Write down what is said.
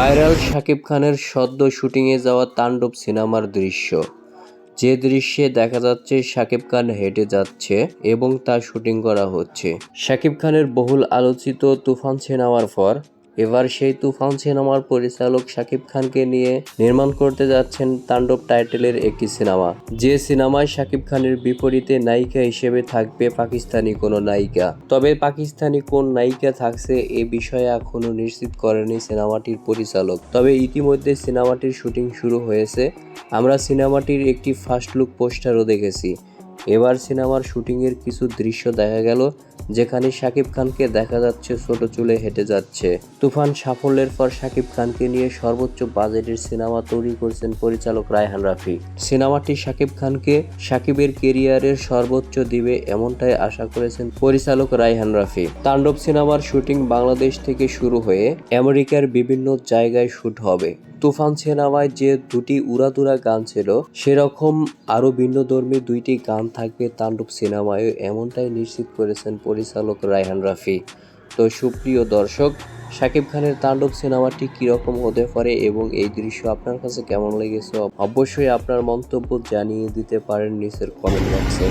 Viral Shakib খানের সদ্য শুটিংয়ে যাওয়া তাণ্ডব সিনেমার দৃশ্য। যে দৃশ্যে দেখা যাচ্ছে, শাকিব খান হেঁটে যাচ্ছে এবং তা শুটিং করা হচ্ছে। শাকিব খানের বহুল আলোচিত তুফান সিনেমার পর এবার সেই তুফান সিনেমার পরিচালক শাকিব খানকে নিয়ে নির্মাণ করতে যাচ্ছেন তাণ্ডব টাইটেলের একটি সিনেমা। যে সিনেমায় শাকিব খানের বিপরীতে নায়িকা হিসেবে থাকবে পাকিস্তানি কোনো নায়িকা। তবে পাকিস্তানি কোন নায়িকা থাকছে এ বিষয়ে এখনও নিশ্চিত করেনি সিনেমাটির পরিচালক। তবে ইতিমধ্যে সিনেমাটির শুটিং শুরু হয়েছে। আমরা সিনেমাটির একটি ফার্স্ট লুক পোস্টারও দেখেছি। এবার সিনেমার শুটিংয়ের কিছু দৃশ্য দেখা গেল। যেখানে শাকিব খানকে দেখা যাচ্ছে ছোট চুলে হেঁটে যাচ্ছে। তুফান সাফল্যের পর শাকিব খানকে নিয়ে সর্বোচ্চ বাজেটের সিনেমা তৈরি করছেন পরিচালক রায়হান রাফি। সিনেমাটি শাকিব খানকে শাকিবের কেরিয়ারের সর্বোচ্চ দিবে এমনটাই আশা করেছেন পরিচালক রায়হান রাফি। তাণ্ডব সিনেমার শুটিং বাংলাদেশ থেকে শুরু হয়ে আমেরিকার বিভিন্ন জায়গায় শুট হবে। তুফান সিনেমায় যে দুটি উড়াদুরা গান ছিল, সেরকম আরও ভিন্নধর্মী দুইটি গান থাকবে তাণ্ডব সিনেমায়, এমনটাই নিশ্চিত করেছেন পরিচালক রায়হান রাফি। তো সুপ্রিয় দর্শক, শাকিব খানের তাণ্ডব সিনেমাটি কীরকম হতে পারে এবং এই দৃশ্য আপনার কাছে কেমন লেগেছে? অবশ্যই আপনার মন্তব্য জানিয়ে দিতে পারেন নিচের কমেন্ট বক্সে